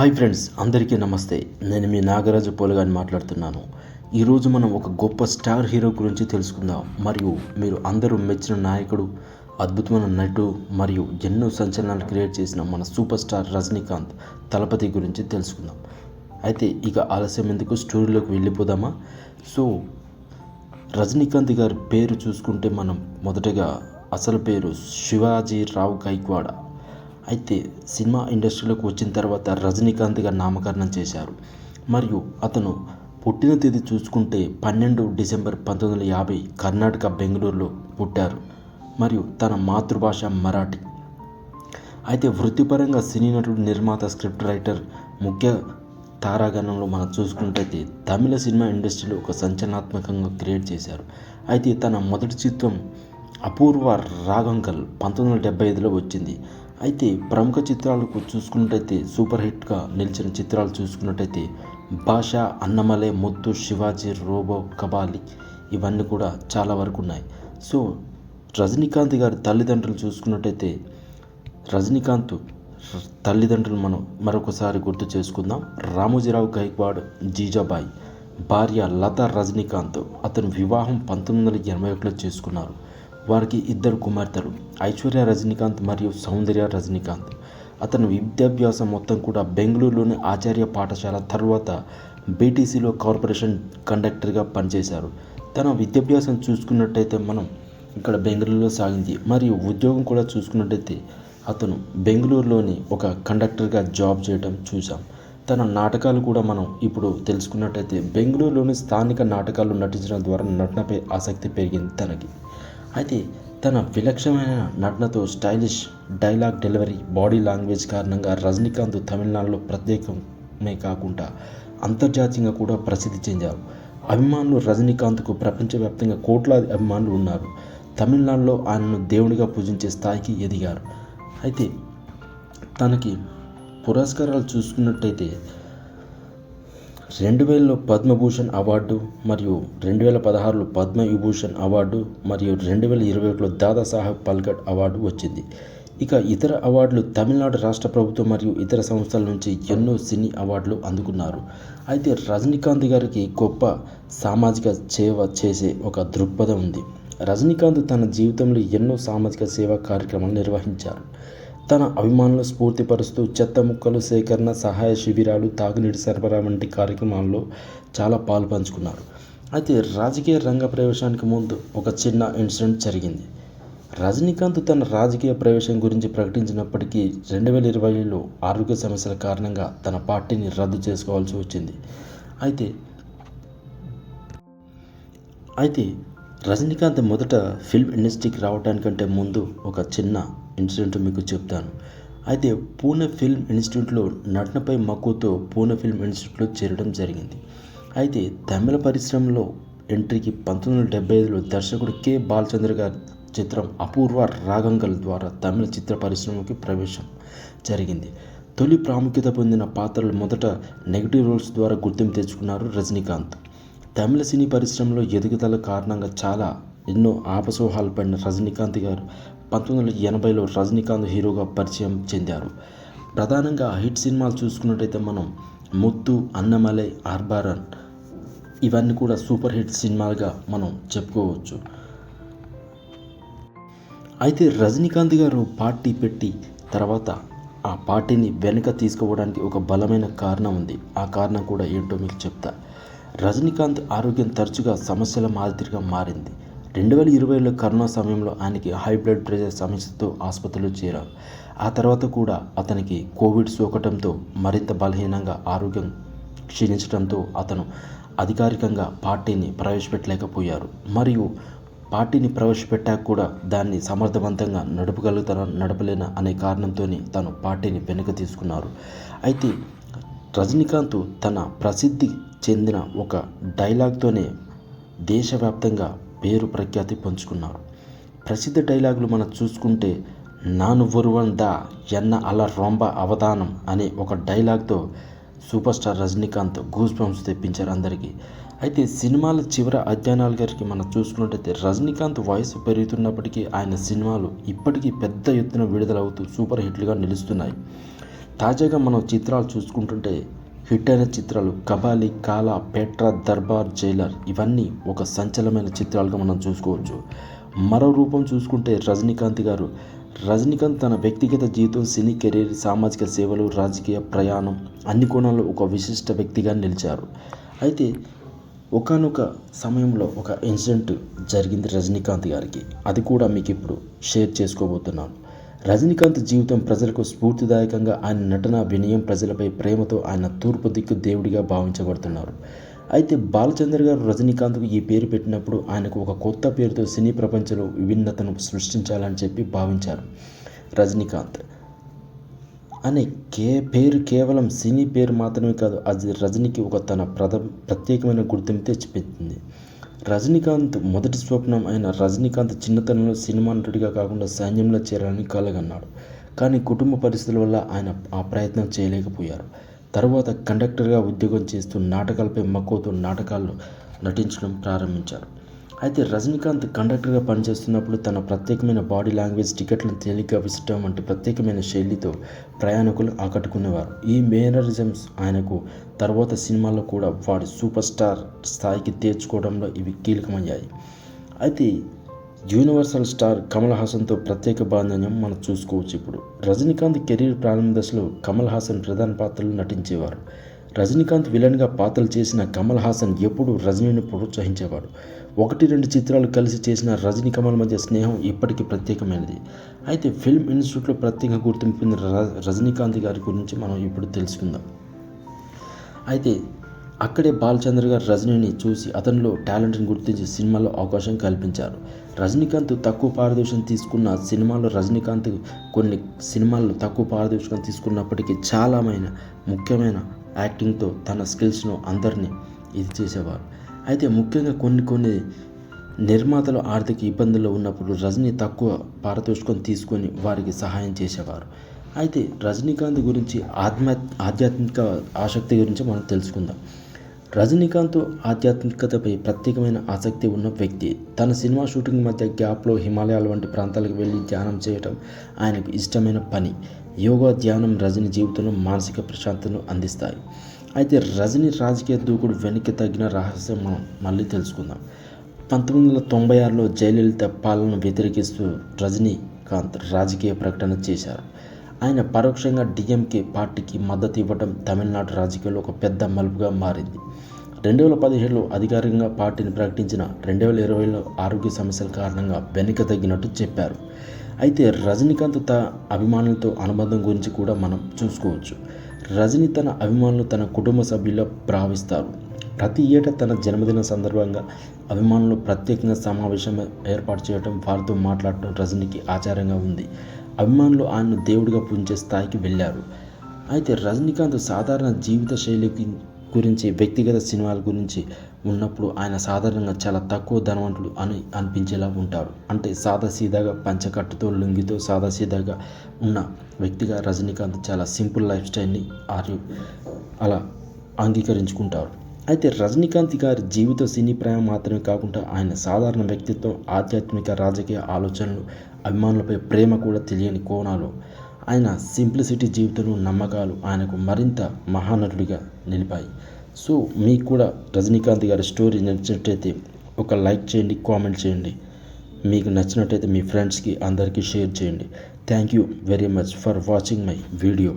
Hi friends అందరికీ నమస్తే. నేను మీ నాగరాజు పోలగాని మాట్లాడుతున్నాను. ఈరోజు మనం ఒక గొప్ప స్టార్ హీరో గురించి తెలుసుకుందాం. మరియు మీరు అందరూ మెచ్చిన నాయకుడు అద్భుతమైన నటుడు మరియు ఎన్నో సంచలనాలు క్రియేట్ చేసిన మన సూపర్ స్టార్ రజనీకాంత్ తలపతి గురించి తెలుసుకుందాం. అయితే ఇక ఆలస్యం ఎందుకు? స్టోరీలోకి వెళ్ళిపోదామా? సో రజనీకాంత్ గారి పేరు చూసుకుంటే మనం మొదటగా అసలు పేరు శివాజీ రావు గైక్వాడ. అయితే సినిమా ఇండస్ట్రీలోకి వచ్చిన తర్వాత రజనీకాంత్గా నామకరణం చేశారు. మరియు అతను పుట్టిన తేదీ చూసుకుంటే పన్నెండు డిసెంబర్ పంతొమ్మిది వందల యాభై కర్ణాటక బెంగళూరులో పుట్టారు. మరియు తన మాతృభాష మరాఠీ. అయితే వృత్తిపరంగా సినీ నటుడు నిర్మాత స్క్రిప్ట్ రైటర్ ముఖ్య తారాగణంలో మనం చూసుకుంటే తమిళ సినిమా ఇండస్ట్రీలో ఒక సంచలనాత్మకంగా క్రియేట్ చేశారు. అయితే తన మొదటి చిత్రం అపూర్వ రాగంకల్ పంతొమ్మిది వందల డెబ్బై ఐదులో వచ్చింది. అయితే ప్రముఖ చిత్రాలకు చూసుకున్నట్టయితే సూపర్ హిట్గా నిలిచిన చిత్రాలు చూసుకున్నట్టయితే భాష అన్నమలై ముత్తు శివాజీ రోబో కబాలి ఇవన్నీ కూడా చాలా వరకు ఉన్నాయి. సో రజనీకాంత్ గారి తల్లిదండ్రులు చూసుకున్నట్టయితే రజనీకాంత్ తల్లిదండ్రులు మనం మరొకసారి గుర్తు చేసుకుందాం. రామోజీరావు గైక్వాడ్ జీజాబాయి భార్య లతా రజనీకాంత్ అతను వివాహం పంతొమ్మిది వందల ఎనభై ఒకటిలో చేసుకున్నారు. వారికి ఇద్దరు కుమార్తెలు ఐశ్వర్య రజనీకాంత్ మరియు సౌందర్య రజనీకాంత్. అతను విద్యాభ్యాసం మొత్తం కూడా బెంగళూరులోని ఆచార్య పాఠశాల తర్వాత బీటీసీలో కార్పొరేషన్ కండక్టర్గా పనిచేశారు. తన విద్యాభ్యాసం చూసుకున్నట్టయితే మనం ఇక్కడ బెంగళూరులో సాగింది. మరియు ఉద్యోగం కూడా చూసుకున్నట్టయితే అతను బెంగళూరులోని ఒక కండక్టర్గా జాబ్ చేయడం చూసాం తన నాటకాలు కూడా మనం ఇప్పుడు తెలుసుకున్నట్టయితే బెంగళూరులోని స్థానిక నాటకాలు నటించడం ద్వారా నటనపై ఆసక్తి పెరిగింది తనకి. అయితే తన విలక్షణమైన నటనతో stylish dialogue delivery body language కారణంగా రజనీకాంత్ తమిళనాడులో ప్రత్యేకమే కాకుండా అంతర్జాతీయంగా కూడా ప్రసిద్ధి చెందారు. అభిమానులు రజనీకాంత్కు ప్రపంచవ్యాప్తంగా కోట్లాది అభిమానులు ఉన్నారు. తమిళనాడులో ఆయనను దేవుడిగా పూజించే స్థాయికి ఎదిగారు. అయితే తనకి పురస్కారాలు చూసుకున్నట్టయితే రెండు వేలలో పద్మభూషణ్ అవార్డు మరియు రెండు వేల పదహారులో పద్మ విభూషణ్ అవార్డు మరియు రెండు వేల ఇరవై ఒకటిలో దాదాసాహెబ్ పల్గట్ అవార్డు వచ్చింది. ఇక ఇతర అవార్డులు తమిళనాడు రాష్ట్ర ప్రభుత్వం మరియు ఇతర సంస్థల నుంచి ఎన్నో సినీ అవార్డులు అందుకున్నారు. అయితే రజనీకాంత్ గారికి గొప్ప సామాజిక సేవ చేసే ఒక దృక్పథం ఉంది. రజనీకాంత్ తన జీవితంలో ఎన్నో సామాజిక సేవా కార్యక్రమాలు నిర్వహించారు. తన అభిమానులు స్ఫూర్తిపరుస్తూ చెత్త ముక్కలు సేకరణ సహాయ శిబిరాలు తాగునీటి సరఫరా వంటి కార్యక్రమాల్లో చాలా పాలు పంచుకున్నారు. అయితే రాజకీయ రంగ ప్రవేశానికి ముందు ఒక చిన్న ఇన్సిడెంట్ జరిగింది. రజనీకాంత్ తన రాజకీయ ప్రవేశం గురించి ప్రకటించినప్పటికీ రెండు వేల ఇరవైలో ఆరోగ్య సమస్యల కారణంగా తన పార్టీని రద్దు చేసుకోవాల్సి వచ్చింది. అయితే అయితే రజనీకాంత్ మొదట ఫిల్మ్ ఇండస్ట్రీకి రావడానికంటే ముందు ఒక చిన్న ఇన్సిడెంట్ మీకు చెప్తాను. అయితే పూణె ఫిల్మ్ ఇన్స్టిట్యూట్లో నటనపై మక్కువతో పూణె ఫిల్మ్ ఇన్స్టిట్యూట్లో చేరడం జరిగింది. అయితే తమిళ పరిశ్రమలో ఎంట్రీకి పంతొమ్మిది వందల డెబ్బై ఐదులో దర్శకుడు కె. బాలచంద్ర గారి చిత్రం అపూర్వ రాగంగల్ ద్వారా తమిళ చిత్ర పరిశ్రమకి ప్రవేశం జరిగింది. తొలి ప్రాముఖ్యత పొందిన పాత్రలు మొదట నెగిటివ్ రోల్స్ ద్వారా గుర్తింపు తెచ్చుకున్నారు రజనీకాంత్. తమిళ సినీ పరిశ్రమలో ఎదుగుదల కారణంగా చాలా ఎన్నో ఆపసోహాలు పడిన రజనీకాంత్ గారు పంతొమ్మిది వందల ఎనభైలో రజనీకాంత్ హీరోగా పరిచయం చెందారు. ప్రధానంగా హిట్ సినిమాలు చూసుకున్నట్టయితే మనం ముత్తు అన్నమలై ఆర్బారన్ ఇవన్నీ కూడా సూపర్ హిట్ సినిమాలుగా మనం చెప్పుకోవచ్చు. అయితే రజనీకాంత్ గారు పార్టీ పెట్టి తర్వాత ఆ పార్టీని వెనుక తీసుకోవడానికి ఒక బలమైన కారణం ఉంది. ఆ కారణం కూడా ఏంటో మీకు చెప్తా. రజనీకాంత్ ఆరోగ్యం తరచుగా సమస్యల మాదిరిగా మారింది. రెండు వేల ఇరవైలో కరోనా సమయంలో ఆయనకి హై బ్లడ్ ప్రెషర్ సమస్యతో ఆసుపత్రిలో చేరారు. ఆ తర్వాత కూడా అతనికి కోవిడ్ సోకటంతో మరింత బలహీనంగా ఆరోగ్యం క్షీణించడంతో అతను అధికారికంగా పార్టీని ప్రవేశపెట్టలేకపోయారు. మరియు పార్టీని ప్రవేశపెట్టాక కూడా దాన్ని సమర్థవంతంగా నడపగలుగుతారా నడపలేన అనే కారణంతో తను పార్టీని వెనుక తీసుకున్నారు. అయితే రజనీకాంత్ తన ప్రసిద్ధి చెందిన ఒక డైలాగ్తోనే దేశవ్యాప్తంగా పేరు ప్రఖ్యాతి పంచుకున్నారు. ప్రసిద్ధ డైలాగులు మనం చూసుకుంటే నాను ఒరువన్ దా ఎన్న అల రొంబ అవధానం అనే ఒక డైలాగ్తో super star Rajinikanth goose bumps తెప్పించారు అందరికీ. అయితే సినిమాల చివర అధ్యయనాల గారికి మనం చూసుకున్నట్టయితే రజనీకాంత్ వయసు పెరుగుతున్నప్పటికీ ఆయన సినిమాలు ఇప్పటికీ పెద్ద ఎత్తున విడుదలవుతూ సూపర్ హిట్లుగా నిలుస్తున్నాయి. తాజాగా మనం చిత్రాలు చూసుకుంటుంటే హిట్ అయిన చిత్రాలు కబాలి కాలా పెట్రా దర్బార్ జైలర్ ఇవన్నీ ఒక సంచలనమైన చిత్రాలుగా మనం చూసుకోవచ్చు. మరో రూపం చూసుకుంటే రజనీకాంత్ గారు. రజనీకాంత్ తన వ్యక్తిగత జీవితం సినీ కెరీర్ సామాజిక సేవలు రాజకీయ ప్రయాణం అన్ని కోణాల్లో ఒక విశిష్ట వ్యక్తిగా నిలిచారు. అయితే ఒకానొక సమయంలో ఒక ఇన్సిడెంట్ జరిగింది రజనీకాంత్ గారికి. అది కూడా మీకు ఇప్పుడు షేర్ చేసుకోబోతున్నాను. రజనీకాంత్ జీవితం ప్రజలకు స్ఫూర్తిదాయకంగా ఆయన నటన వినయం ప్రజలపై ప్రేమతో ఆయన తూర్పు దిక్కు దేవుడిగా భావించబడుతున్నారు. అయితే బాలచంద్ర గారు రజనీకాంత్కు ఈ పేరు పెట్టినప్పుడు ఆయనకు ఒక కొత్త పేరుతో సినీ ప్రపంచంలో విభిన్నతను సృష్టించాలని చెప్పి భావించారు రజనీకాంత్. అనే కే పేరు కేవలం సినీ పేరు మాత్రమే కాదు అది రజనీకి ఒక తన ప్రద ప్రత్యేకమైన గుర్తింపు తెచ్చిపెట్టింది. రజనీకాంత్ మొదటి స్వప్నం అయిన రజనీకాంత్ చిన్నతనంలో సినిమా నటుడిగా కాకుండా సైన్యంలో చేరాలని కలగన్నాడు. కానీ కుటుంబ పరిస్థితుల వల్ల ఆయన ఆ ప్రయత్నం చేయలేకపోయారు. తర్వాత కండక్టర్గా ఉద్యోగం చేస్తూ నాటకాలపై మక్కువతో నాటకాల్లో నటించడం ప్రారంభించారు. అయితే రజనీకాంత్ కండక్టర్గా పనిచేస్తున్నప్పుడు తన ప్రత్యేకమైన బాడీ లాంగ్వేజ్ టికెట్లను తేలిగ్గా విసరడం వంటి ప్రత్యేకమైన శైలితో ప్రయాణికులు ఆకట్టుకునేవారు. ఈ మేనరిజమ్స్ ఆయనకు తర్వాత సినిమాల్లో కూడా వాడి సూపర్ స్టార్ స్థాయికి తీర్చుకోవడంలో ఇవి కీలకమయ్యాయి. అయితే యూనివర్సల్ స్టార్ కమల్ హాసన్తో ప్రత్యేక బాంధవ్యం మనం చూసుకోవచ్చు ఇప్పుడు. రజనీకాంత్ కెరీర్ ప్రారంభ దశలో కమల్ హాసన్ ప్రధాన పాత్రలు నటించేవారు. రజనీకాంత్ విలన్గా పాత్రలు చేసిన కమల్ హాసన్ ఎప్పుడూ రజనీని ప్రోత్సహించేవాడు. ఒకటి రెండు చిత్రాలు కలిసి చేసిన రజనీ కమల్ మధ్య స్నేహం ఇప్పటికీ ప్రత్యేకమైనది. అయితే ఫిల్మ్ ఇన్స్టిట్యూట్లో ప్రత్యేక గుర్తింపు పొందిన రజనీకాంత్ గారి గురించి మనం ఇప్పుడు తెలుసుకుందాం. అయితే అక్కడే బాలచంద్ర గారు రజనీని చూసి అతనిలో టాలెంట్ని గుర్తించి సినిమాలో అవకాశం కల్పించారు. రజనీకాంత్ తక్కువ పారదర్శకం తీసుకున్న సినిమాలో రజనీకాంత్ కొన్ని సినిమాల్లో తక్కువ పారదర్శకం తీసుకున్నప్పటికీ చాలామైన ముఖ్యమైన యాక్టింగ్తో తన స్కిల్స్ను అందరినీ ఇది చేసేవారు. అయితే ముఖ్యంగా కొన్ని కొన్ని నిర్మాతలు ఆర్థిక ఇబ్బందుల్లో ఉన్నప్పుడు రజనీ తక్కువ పారితోషికం తీసుకొని వారికి సహాయం చేసేవారు. అయితే రజనీకాంత్ గురించి ఆత్మ ఆధ్యాత్మిక ఆసక్తి గురించి మనం తెలుసుకుందాం. రజనీకాంత్ ఆధ్యాత్మికతపై ప్రత్యేకమైన ఆసక్తి ఉన్న వ్యక్తి. తన సినిమా షూటింగ్ మధ్య గ్యాప్లో హిమాలయాల వంటి ప్రాంతాలకు వెళ్ళి ధ్యానం చేయడం ఆయనకు ఇష్టమైన పని. యోగా ధ్యానం రజని జీవితంలో మానసిక ప్రశాంతతను అందిస్తాయి. అయితే రజని రాజకీయ దూకుడు వెనక్కి తగ్గిన రహస్యం మనం మళ్ళీ తెలుసుకుందాం. పంతొమ్మిది వందల తొంభై ఆరులో జయలలిత పాలనను వ్యతిరేకిస్తూ రజనీకాంత్ రాజకీయ ప్రకటన చేశారు. ఆయన పరోక్షంగా డిఎంకే పార్టీకి మద్దతు ఇవ్వడం తమిళనాడు రాజకీయాల్లో ఒక పెద్ద మలుపుగా మారింది. రెండు వేల పదిహేడులో అధికారికంగా పార్టీని ప్రకటించిన రెండు వేల ఇరవైలో ఆరోగ్య సమస్యల కారణంగా వెనుక తగ్గినట్టు చెప్పారు. అయితే రజనీకాంత్ త అభిమానులతో అనుబంధం గురించి కూడా మనం చూసుకోవచ్చు. రజనీ తన అభిమానులు తన కుటుంబ సభ్యుల్లో భావిస్తారు ప్రతి ఏటా తన జన్మదిన సందర్భంగా అభిమానులు ప్రత్యేకంగా సమావేశం ఏర్పాటు చేయడం వారితో మాట్లాడటం రజనీకి ఆచారంగా ఉంది. అభిమానులు ఆయన్ను దేవుడిగా పూజించే స్థాయికి వెళ్ళారు. అయితే రజనీకాంత్ సాధారణ జీవిత శైలికి గురించి వ్యక్తిగత సినిమాల గురించి ఉన్నప్పుడు ఆయన సాధారణంగా చాలా తక్కువ ధనవంతుడు అని అనిపించేలా ఉంటారు అంటే సాదాసీదాగా పంచకట్టుతో లుంగితో సాదాసీదాగా ఉన్న వ్యక్తిగా రజనీకాంత్ చాలా సింపుల్ లైఫ్ స్టైల్ని ఆరు అలా అంగీకరించుకుంటారు. అయితే రజనీకాంత్ గారి జీవిత సినీ ప్రయాణం మాత్రమే కాకుండా ఆయన సాధారణ వ్యక్తిత్వం ఆధ్యాత్మిక రాజకీయ ఆలోచనలు అభిమానులపై ప్రేమ కూడా తెలియని కోణాలు ఆయన సింప్లిసిటీ జీవితంలో నమ్మకాలు ఆయనకు మరింత మహానటుడిగా నిలిపాయి. సో మీకు కూడా రజనీకాంత్ గారి స్టోరీ నచ్చినట్టయితే ఒక లైక్ చేయండి కామెంట్ చేయండి. మీకు నచ్చినట్టయితే మీ ఫ్రెండ్స్కి అందరికీ షేర్ చేయండి. Thank you very much for watching my video.